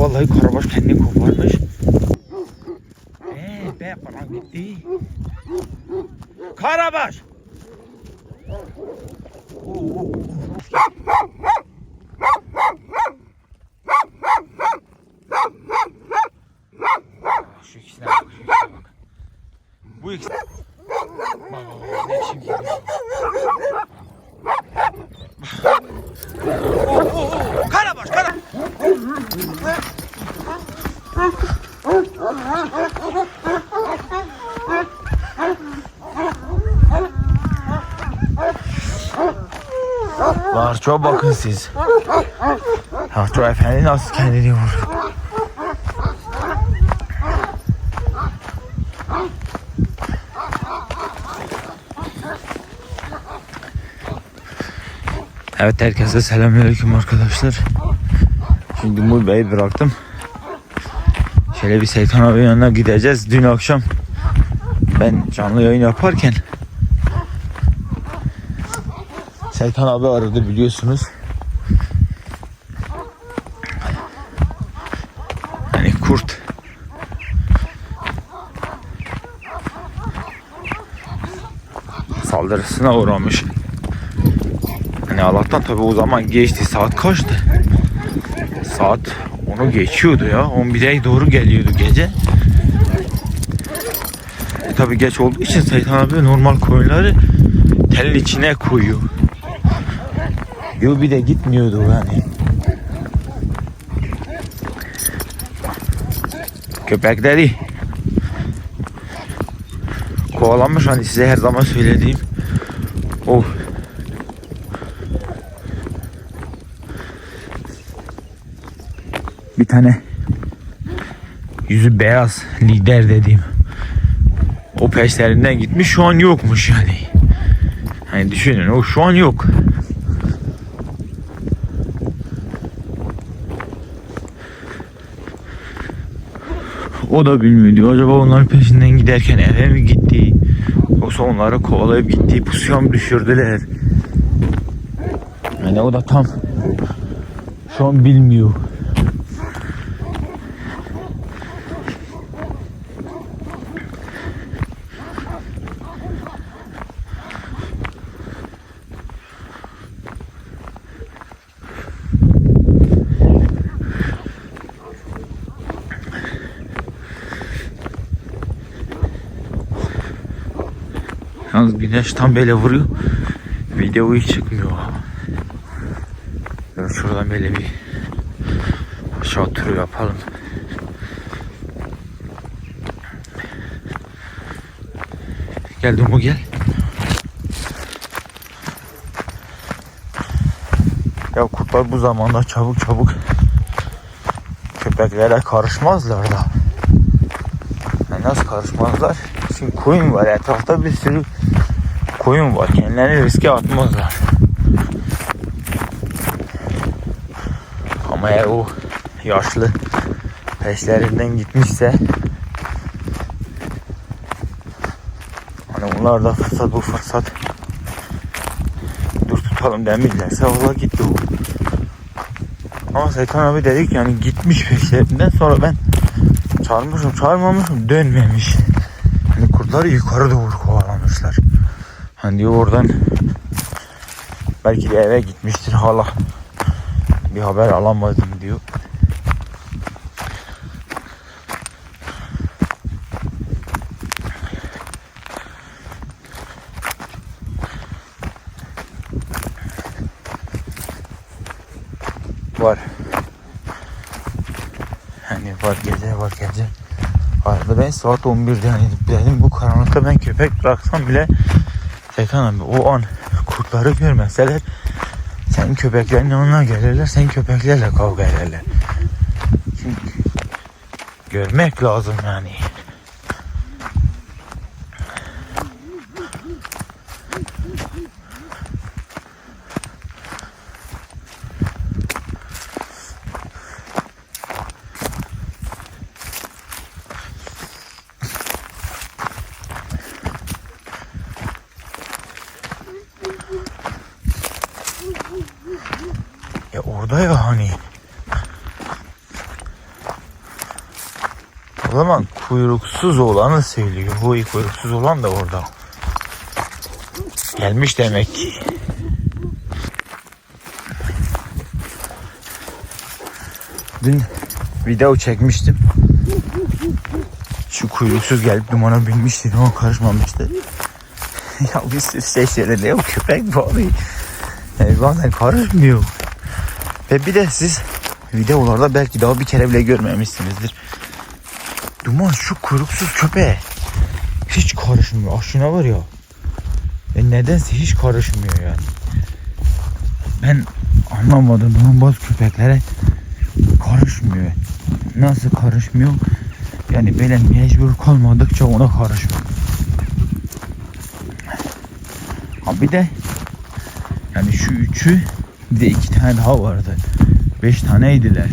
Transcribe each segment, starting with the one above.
vallahi karabaş kendini koparmış. Eee be falan gitti. Karabaş. Oo, oo, oo. Şu ikisine bak, şu ikisine bak. Bu ikisi. Bak bak bak, ne biçim geliyor. Oo, oo, oo. Karabaş, karabaş. Larçoğa bakın siz. Larço efendi nasıl kendini vurdu. Evet herkese selamünaleyküm arkadaşlar. Şimdi Mur Bey'i bıraktım. Şöyle bir Seytan abi yanına gideceğiz. Dün akşam ben canlı yayın yaparken Seytan abi aradı biliyorsunuz. Hani kurt saldırısına uğramış. Hani Allah'tan tabi o zaman geçti. Saat kaçtı? Saat onu geçiyordu ya. 11'e doğru geliyordu gece. E tabi geç olduğu için Seytan abi normal koyunları telin içine koyuyor. Yo bir de gitmiyordu yani. Köpekleri kovalanmış hani size her zaman söylediğim o bir tane yüzü beyaz lider dediğim o peşlerinden gitmiş şu an yokmuş yani. Hani düşünün o şu an yok. O da bilmiyor. Acaba onların peşinden giderken eve mi gitti? Yoksa onları kovalayıp gitti. Pusuya mı düşürdüler? Yani o da tam şu an bilmiyor. Yalnız güneş tam böyle vuruyor. Video hiç çıkmıyor. Evet, şuradan böyle bir aşağı turu yapalım. Gel Dumu gel. Ya kurtlar bu zamanda çabuk çabuk köpeklere karışmazlar da. Yani nasıl karışmazlar? Çünkü koyun var etrafta bir sürü koyun var. Kendilerini riske atmazlar. Ama eğer o yaşlı peşlerinden gitmişse hani onlar da fırsat bu fırsat dur tutalım demirlerse valla gitti o. Ama Serkan abi dedik yani gitmiş peşlerinden sonra ben çağırmışım çağırmamışım dönmemiş. Hani kurtları yukarı doğru. Hani oradan belki de eve gitmiştir hala bir haber alamadım diyor. Var. Hani var gece var gece. Arada ben saat 11'de yani dedim bu karanlıkta ben köpek bıraksam bile Serkan abi o an kurtları görmeseler senin köpeklerin yanına gelirler sen köpeklerle kavga ederler. Çünkü görmek lazım yani. Ya orada ya hani. O zaman kuyruksuz olanı söylüyor. Bu kuyruksuz olan da orada. Gelmiş demek ki. Dün video çekmiştim. Şu kuyruksuz gelip dumana binmişti ama karışmamıştı. ya bir sürü şey söyledi ya köpek balığı. Yani bazen karışmıyor. Ve bir de siz videolarda belki daha bir kere bile görmemişsinizdir. Duman şu kuyruksuz köpeğe hiç karışmıyor. Aşına var ya. E nedense hiç karışmıyor yani. Ben anlamadım bunun bazı köpeklere karışmıyor. Nasıl karışmıyor? Yani böyle mecbur kalmadıkça ona karışmıyor. Ha bir de yani şu üçü bir de iki tane daha vardı. Beş taneydiler.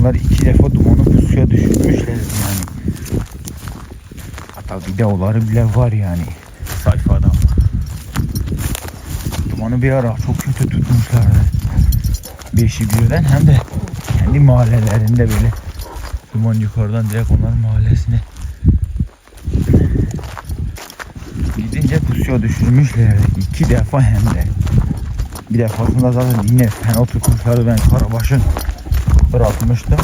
Onlar iki defa dumanı pusuya düşürmüşler yani. Hatta videoları bile var yani sayfada. Dumanı bir ara çok kötü tutmuşlardı. Beşi birden hem de kendi mahallelerinde böyle duman yukarıdan direkt onların mahallesine gidince pusuya düşürmüşlerdi. iki defa hem de. Bir defasında zaten yine fena tutmuşlardı ben Karabaş'ın bırakmıştım.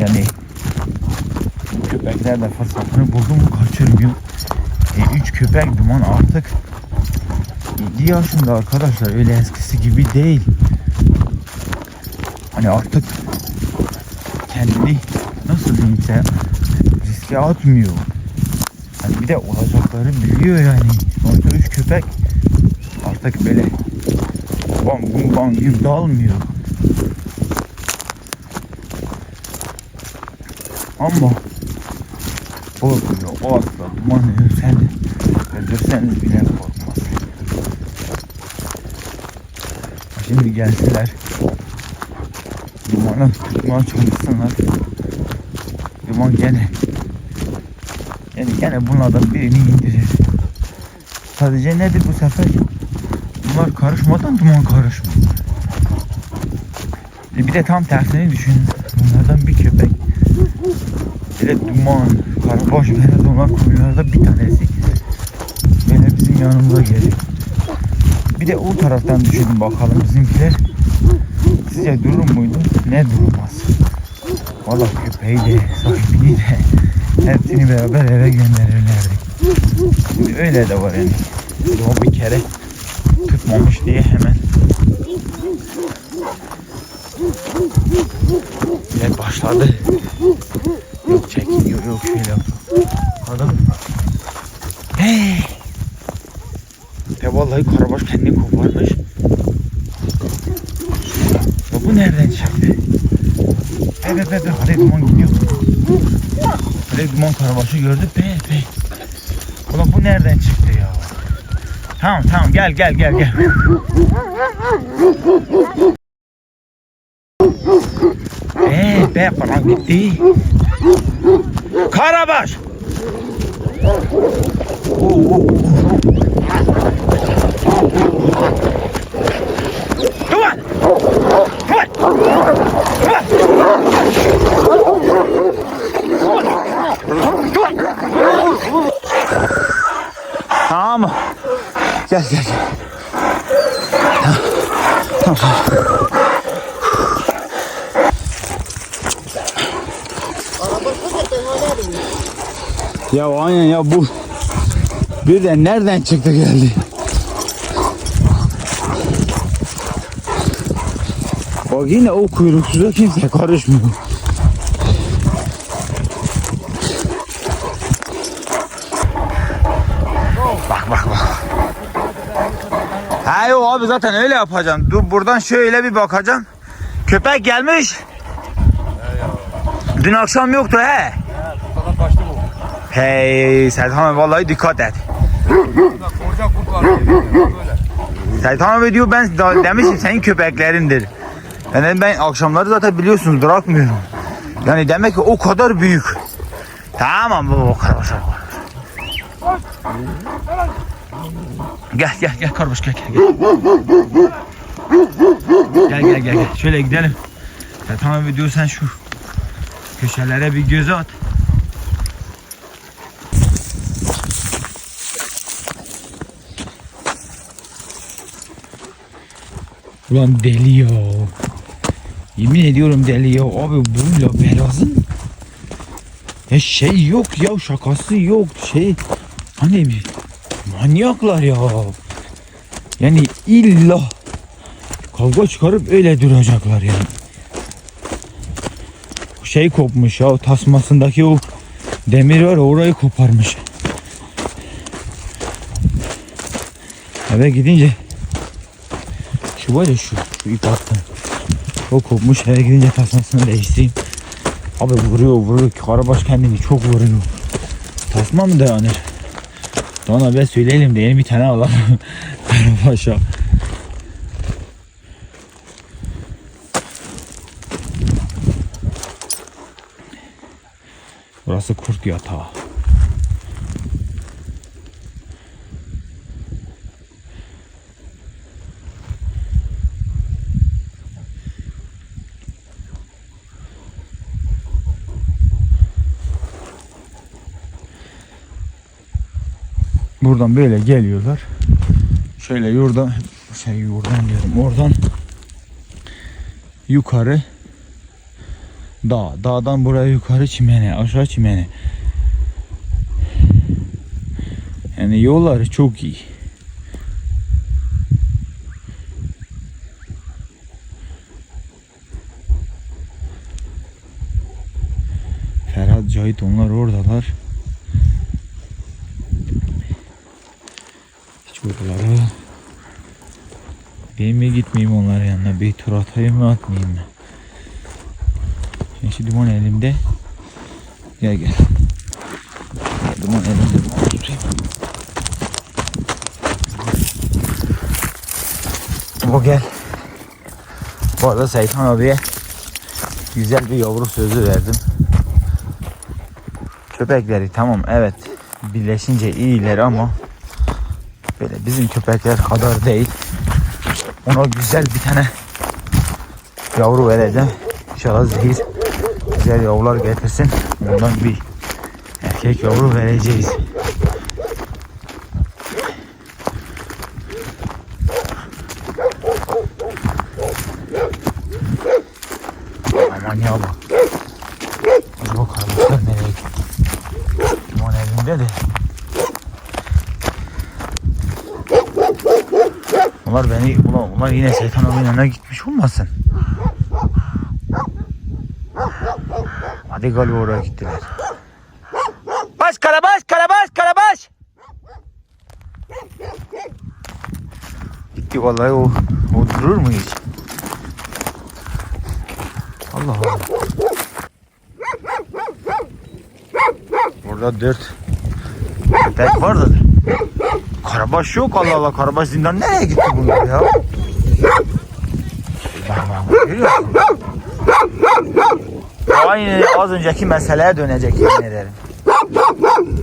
Yani köpekler de fırsatını buldu mu kaçırmıyor. E, üç köpek duman artık 7 yaşında arkadaşlar öyle eskisi gibi değil. Hani artık kendini nasıl diyeyim size riske atmıyor. Hani bir de olacakları biliyor yani. Sonuçta üç köpek artık böyle bam güm bam güm dalmıyor. Ama korkmuyor. O asla duman sen öldürseniz bile korkmaz. Şimdi gelseler dumanı tutmaya çalışsınlar. Duman gene yani gene bunlardan birini indirir. Sadece nedir bu sefer? Bunlar karışmadan duman karışmıyor. E Bir de tam tersini düşünün. Bunlardan bir köpek. De duman, karabaş, beyaz onlar kuyularda bir tanesi. Böyle bizim yanımıza geliyor. Bir de o taraftan düşünün bakalım bizimkiler. Sizce durur muydu? Ne durmaz? Valla köpeği de, sahibini de hepsini beraber eve gönderirlerdi. Şimdi öyle de var yani. O bir kere tutmamış diye hemen Bile başladı. Yok çekiliyor yok şöyle yapıyor. Adam. Hey. Ya vallahi karabaş kendini koparmış. Ya bu nereden çıktı? Evet evet hadi duman gidiyor. Hadi duman karabaşı gördük be be. Ulan bu nereden çıktı? Tamam tamam gel gel gel gel. Ee be falan gitti. Karabaş. Oo, oo, oo. Duman! Duman! Duman! Duman! Tamam mı? Gel gel. Tamam. Tamam. Ya aynen ya bu birden nereden çıktı geldi? Bak yine o kuyruksuza kimse karışmıyor. Bak bak bak. Ha yok abi zaten öyle yapacaksın. Dur buradan şöyle bir bakacaksın. Köpek gelmiş. Dün akşam yoktu he. Hey Sertan abi vallahi dikkat et. Sertan abi diyor ben demişim senin köpeklerindir. Yani ben akşamları zaten biliyorsunuz bırakmıyorum. Yani demek ki o kadar büyük. Tamam baba o kadar. Gel gel gel kardeş gel gel gel. Gel gel gel. Şöyle gidelim. Sertan abi diyor sen şu Köşelere bir göz at. Ulan deli ya. Yemin ediyorum deli ya. Abi bununla Beraz'ın ya şey yok ya şakası yok şey hani bir manyaklar ya. Yani illa kavga çıkarıp öyle duracaklar yani. Şey kopmuş ya o tasmasındaki o demir var orayı koparmış. Eve gidince şu var ya şu, şu ip attı. O kopmuş eve gidince tasmasını değiştireyim. Abi vuruyor vuruyor. Karabaş kendini çok vuruyor. Tasma mı dayanır? Ona ben söyleyelim de yeni bir tane alalım. Karabaş'a. Burası kurt yatağı. Buradan böyle geliyorlar. Şöyle yurdan şey yurdan diyorum oradan yukarı dağ. Dağdan buraya yukarı çimene, aşağı çimene. Yani yolları çok iyi. Ferhat Cahit onlar oradalar. Buralara ben mi gitmeyeyim onların yanına bir tur atayım mı atmayayım mı? Şimdi duman elimde. Gel gel. Duman elimde duman. Bu gel. Bu arada Seyhan abiye güzel bir yavru sözü verdim. Köpekleri tamam evet birleşince iyiler ama böyle bizim köpekler kadar değil. Ona güzel bir tane yavru vereceğim. İnşallah zehir güzel yavrular getirsin. Ondan bir erkek yavru vereceğiz. Aman ya bak. Acaba kardeşler nereye gitti? Duman elinde de. Onlar beni, ulan onlar yine şeytan abinin gitmiş olmasın? Hadi galiba oraya gittiler. Baş karabaş karabaş karabaş. Gitti vallahi o, o durur mu hiç? Allah Allah. Burada dört köpek vardır. Karabaş yok Allah Allah. Karabaş zindan nereye gitti bunlar ya? Aynı az önceki meseleye dönecek yemin ederim.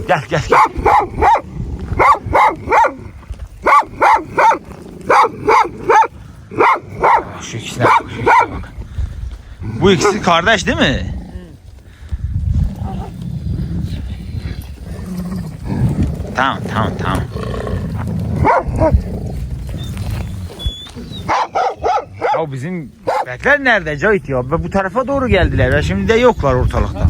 Gel gel gel. Şu ikisine. Bu ikisi kardeş değil mi? Tamam tamam tamam. Ya bizim bekler nerede Cahit ya? Bu tarafa doğru geldiler ya şimdi de yoklar ortalıkta.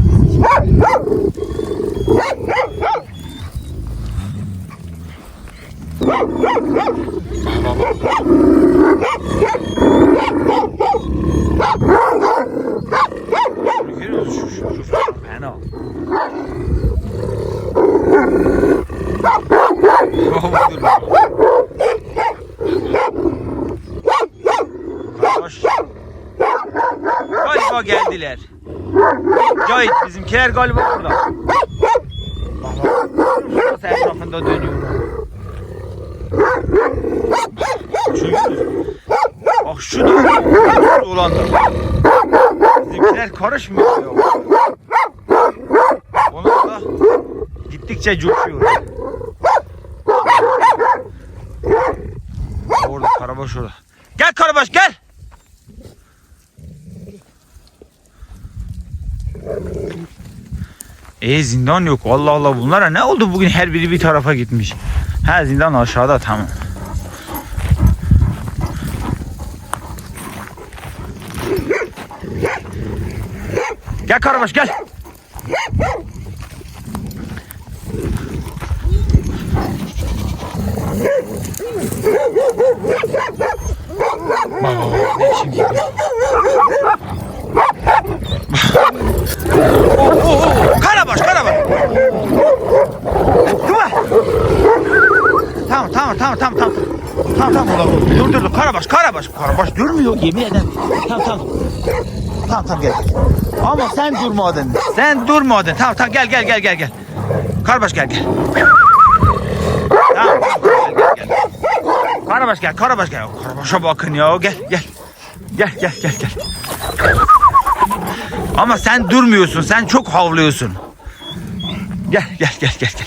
Görüyor musun? Şu, şu, şu, şu, fena. Baba dur baba. Kardeş. Galiba geldiler. Cahit bizimkiler galiba bak. Nasıl etrafında dönüyor. Çünkü bak şu da olan. Bizimkiler karışmıyor. Onlar da gittikçe coşuyor. Orada karabaş orada. Gel karabaş gel. E zindan yok. Allah Allah bunlara ne oldu bugün her biri bir tarafa gitmiş. Ha zindan aşağıda tamam. Gel Karabaş gel. Oh, oh. Karabaş Karabaş. Dur. Tamam tamam tamam tamam tamam. Tamam ulan. dur dur dur Karabaş Karabaş Karabaş durmuyor yemin ederim. Tamam tamam. Tamam tamam gel. Ama sen durmadın. Sen durmadın. Tamam tamam gel gel gel gel gel. Karabaş gel gel. Tamam gel gel gel. Karabaş gel Karabaş gel. Karabaş'a bakın ya gel gel. Gel gel gel gel. Ama sen durmuyorsun. Sen çok havlıyorsun. Gel gel gel gel gel.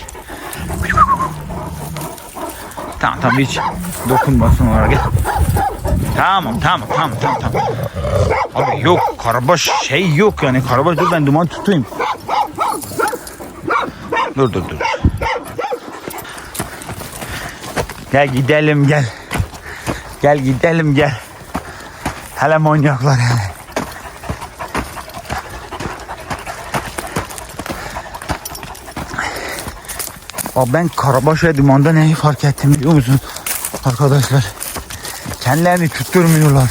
Tamam tamam hiç dokunmasın oraya gel. Tamam tamam tamam tamam tamam. Abi yok karabaş şey yok yani karabaş dur ben duman tutayım. Dur dur dur. Gel gidelim gel. Gel gidelim gel. Hele manyaklar hele. Abi ben Karabaş ve Duman'da neyi fark ettim biliyor musun? Arkadaşlar. Kendilerini tutturmuyorlar.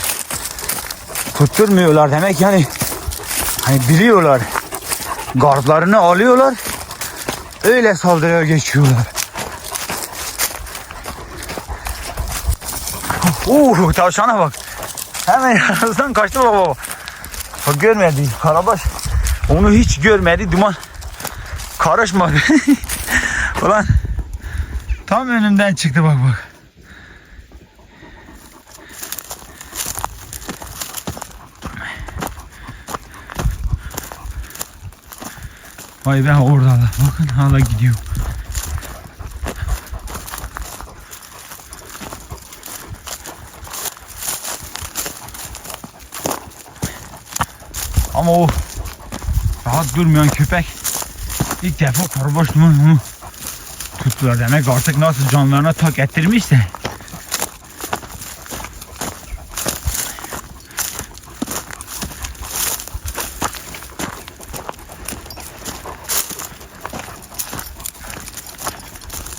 Tutturmuyorlar demek yani hani biliyorlar. Gardlarını alıyorlar. Öyle saldırıya geçiyorlar. Uh, tavşana bak. Hemen yanımızdan kaçtı baba. Bak görmedi Karabaş. Onu hiç görmedi. Duman karışmadı. Ulan tam önümden çıktı bak bak. Vay be oradalar. Bakın hala gidiyor. Ama o rahat durmayan köpek ilk defa karabaş duman tuttular demek artık nasıl canlarına tak ettirmişse.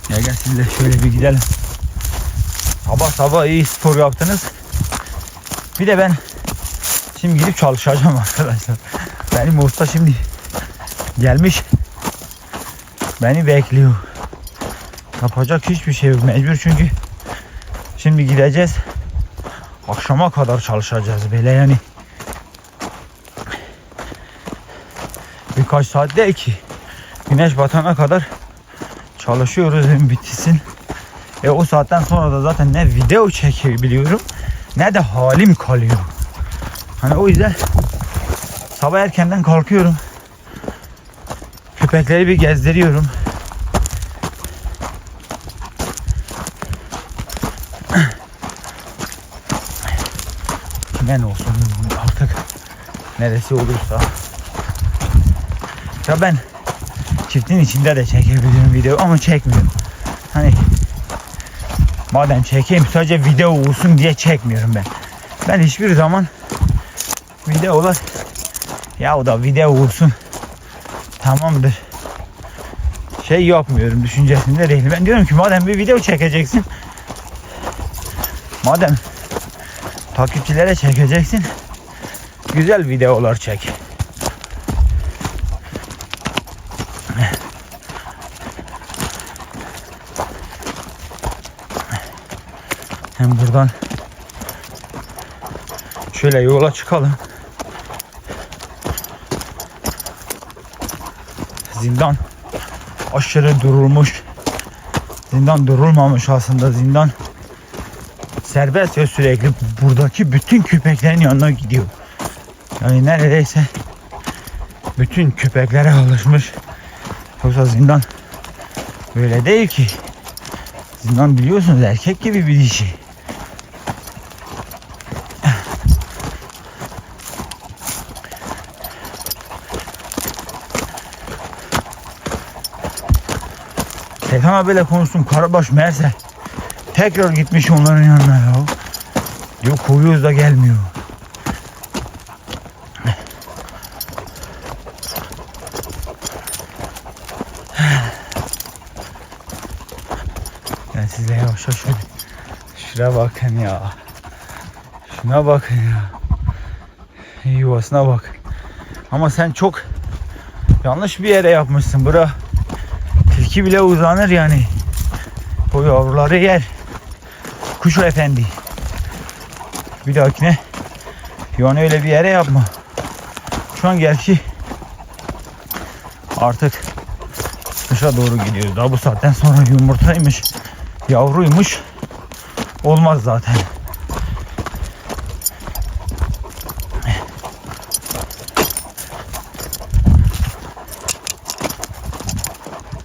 Ya gel sizle şöyle bir gidelim. Sabah sabah iyi spor yaptınız. Bir de ben şimdi gidip çalışacağım arkadaşlar. Benim usta şimdi gelmiş. Beni bekliyor. Yapacak hiçbir şey yok mecbur çünkü şimdi gideceğiz. Akşama kadar çalışacağız böyle yani. Birkaç saat değil ki. Güneş batana kadar çalışıyoruz hem bitsin. E o saatten sonra da zaten ne video çekebiliyorum ne de halim kalıyor. Hani o yüzden sabah erkenden kalkıyorum. Köpekleri bir gezdiriyorum. Ne olsun artık neresi olursa. Ya ben çiftin içinde de çekebilirim video ama çekmiyorum. Hani madem çekeyim sadece video olsun diye çekmiyorum ben. Ben hiçbir zaman videolar ya o da video olsun tamamdır şey yapmıyorum düşüncesinde değil. Ben diyorum ki madem bir video çekeceksin madem takipçilere çekeceksin güzel videolar çek. Hem buradan şöyle yola çıkalım. Zindan aşırı durulmuş. Zindan durulmamış aslında zindan serbest ve sürekli buradaki bütün köpeklerin yanına gidiyor. Yani neredeyse bütün köpeklere alışmış. Yoksa zindan böyle değil ki. Zindan biliyorsunuz erkek gibi bir dişi. Şeytana böyle konuştum Karabaş meğerse tekrar gitmiş onların yanına ya. Diyor kovuyoruz da gelmiyor. Ben sizle yavaş yavaş. Şuna bakın ya. Şuna bakın ya. Yuvasına bak. Ama sen çok yanlış bir yere yapmışsın bura. Tilki bile uzanır yani. O yavruları yer. Kuş efendi. Bir dahakine yuvanı öyle bir yere yapma. Şu an gerçi artık kışa doğru gidiyoruz. Daha bu saatten sonra yumurtaymış, yavruymuş. Olmaz zaten.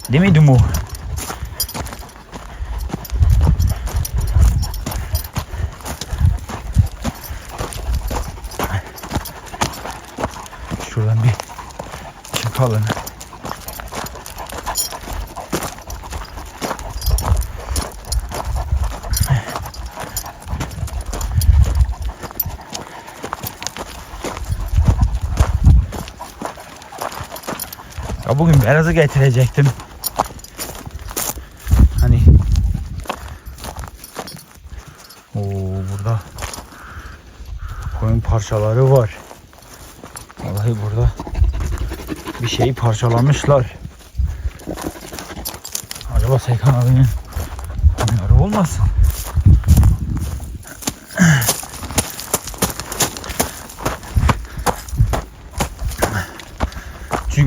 Değil mi Dumu? Şuradan bir çıkalım. Beyazı getirecektim. Hani Oo burada koyun parçaları var. Vallahi burada bir şeyi parçalamışlar. Acaba Seykan abinin onları olmasın?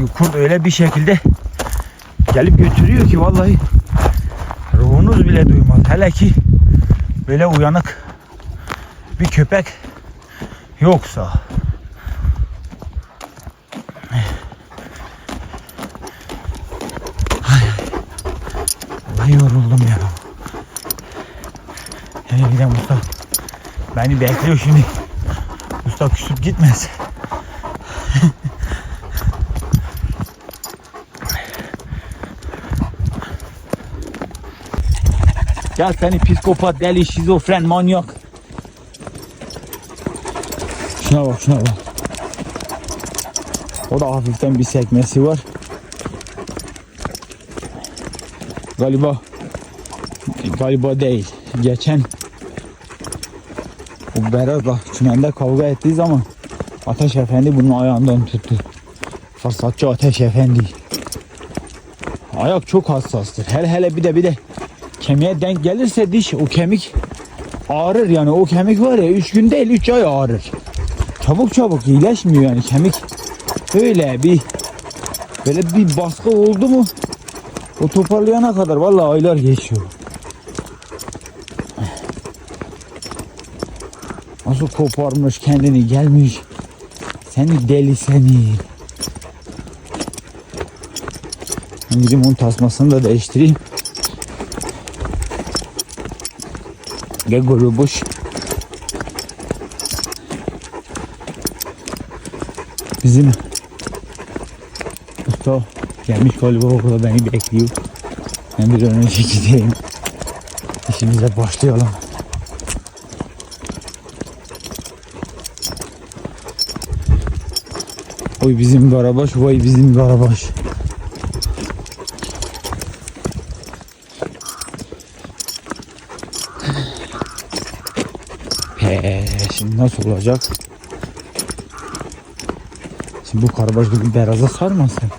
Kurt öyle bir şekilde gelip götürüyor ki vallahi ruhunuz bile duymaz. Hele ki böyle uyanık bir köpek yoksa. Ay, yoruldum ya. Hele bir de Mustafa beni bekliyor şimdi. Mustafa küsüp gitmez. Gel seni psikopat, deli, şizofren, manyak. Şuna bak, şuna bak. O da hafiften bir sekmesi var. Galiba galiba değil. Geçen o Beraz'la çimende kavga ettiği zaman Ateş Efendi bunun ayağından tuttu. Fırsatçı Ateş Efendi. Ayak çok hassastır. Hele hele bir de bir de kemiğe denk gelirse diş o kemik ağrır yani o kemik var ya 3 gün değil 3 ay ağrır. Çabuk çabuk iyileşmiyor yani kemik öyle bir böyle bir baskı oldu mu o toparlayana kadar vallahi aylar geçiyor. Nasıl koparmış kendini gelmiş. Seni deli seni. Ben gideyim onun tasmasını da değiştireyim. Gel grubuş. Bizim usta gelmiş galiba orada beni bekliyor. Ben bir an önce gideyim. İşimize başlayalım. Oy bizim garabaş, vay bizim garabaş. He, şimdi nasıl olacak? Şimdi bu karabaş gibi beyazı sarmasın.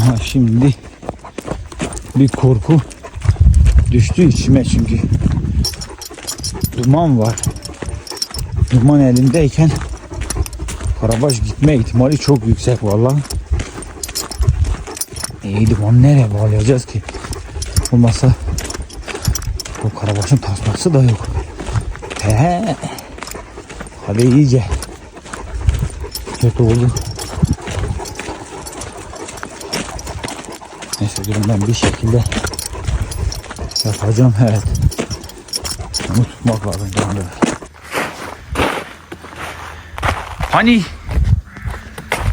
Aha şimdi bir korku düştü içime çünkü duman var. Duman elindeyken karabaş gitme ihtimali çok yüksek vallahi. İyi duman nereye bağlayacağız ki? Olmasa bu karabaşın tasması da yok. He. Hadi iyice. Kötü oldu. Neyse durun ben bir şekilde yapacağım evet. Bunu tutmak lazım canlı. Hani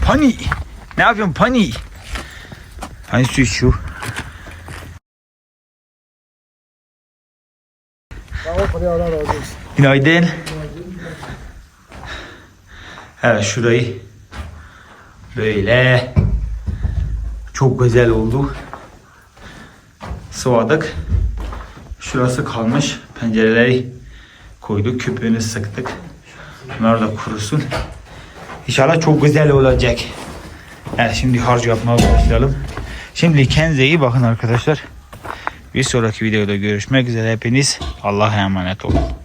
Pani. Ne yapıyorsun Pani? Razı olsun. Günaydın. Evet şurayı böyle çok güzel oldu. Sıvadık. Şurası kalmış. Pencereleri koyduk. Köpüğünü sıktık. Bunlar da kurusun. İnşallah çok güzel olacak. Evet şimdi harç yapmaya başlayalım. Şimdi kendinize iyi bakın arkadaşlar. Bir sonraki videoda görüşmek üzere. Hepiniz Allah'a emanet olun.